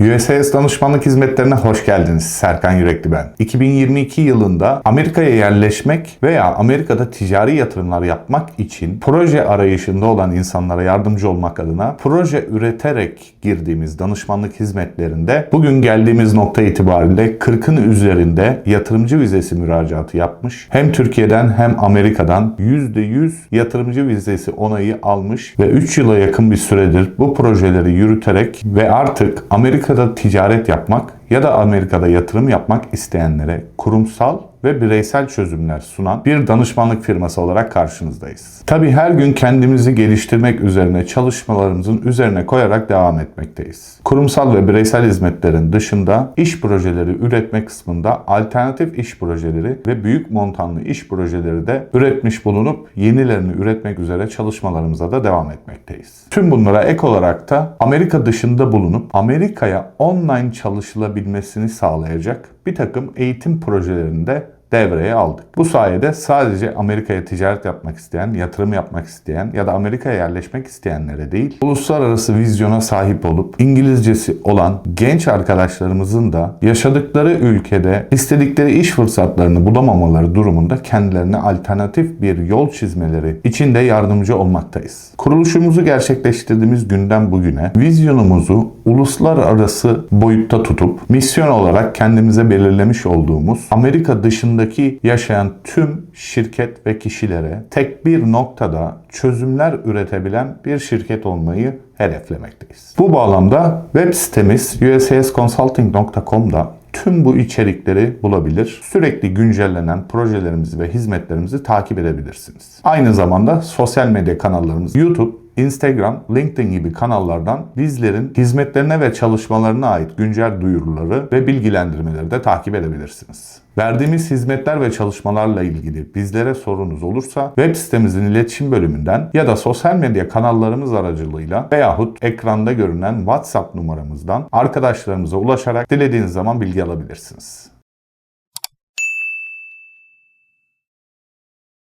USAS Danışmanlık Hizmetlerine hoş geldiniz. Serkan Yürekli ben. 2022 yılında Amerika'ya yerleşmek veya Amerika'da ticari yatırımlar yapmak için proje arayışında olan insanlara yardımcı olmak adına proje üreterek girdiğimiz danışmanlık hizmetlerinde bugün geldiğimiz nokta itibariyle 40'ın üzerinde yatırımcı vizesi müracaatı yapmış. Hem Türkiye'den hem Amerika'dan %100 yatırımcı vizesi onayı almış ve 3 yıla yakın bir süredir bu projeleri yürüterek ve artık Amerika'da ticaret yapmak ya da Amerika'da yatırım yapmak isteyenlere kurumsal ve bireysel çözümler sunan bir danışmanlık firması olarak karşınızdayız. Tabii her gün kendimizi geliştirmek üzerine çalışmalarımızın üzerine koyarak devam etmekteyiz. Kurumsal ve bireysel hizmetlerin dışında iş projeleri üretme kısmında alternatif iş projeleri ve büyük montanlı iş projeleri de üretmiş bulunup yenilerini üretmek üzere çalışmalarımıza da devam etmekteyiz. Tüm bunlara ek olarak da Amerika dışında bulunup Amerika'ya online çalışılabilmesini sağlayacak bir takım eğitim projelerinde devreye aldık. Bu sayede sadece Amerika'ya ticaret yapmak isteyen, yatırım yapmak isteyen ya da Amerika'ya yerleşmek isteyenlere değil, uluslararası vizyona sahip olup İngilizcesi olan genç arkadaşlarımızın da yaşadıkları ülkede istedikleri iş fırsatlarını bulamamaları durumunda kendilerine alternatif bir yol çizmeleri için de yardımcı olmaktayız. Kuruluşumuzu gerçekleştirdiğimiz günden bugüne vizyonumuzu uluslararası boyutta tutup misyon olarak kendimize belirlemiş olduğumuz Amerika dışındaki yaşayan tüm şirket ve kişilere tek bir noktada çözümler üretebilen bir şirket olmayı hedeflemekteyiz. Bu bağlamda web sitemiz usasconsulting.com'da tüm bu içerikleri bulabilir. Sürekli güncellenen projelerimizi ve hizmetlerimizi takip edebilirsiniz. Aynı zamanda sosyal medya kanallarımız YouTube, Instagram, LinkedIn gibi kanallardan bizlerin hizmetlerine ve çalışmalarına ait güncel duyuruları ve bilgilendirmeleri de takip edebilirsiniz. Verdiğimiz hizmetler ve çalışmalarla ilgili bizlere sorunuz olursa web sitemizin iletişim bölümünden ya da sosyal medya kanallarımız aracılığıyla veyahut ekranda görünen WhatsApp numaramızdan arkadaşlarımıza ulaşarak dilediğiniz zaman bilgi alabilirsiniz.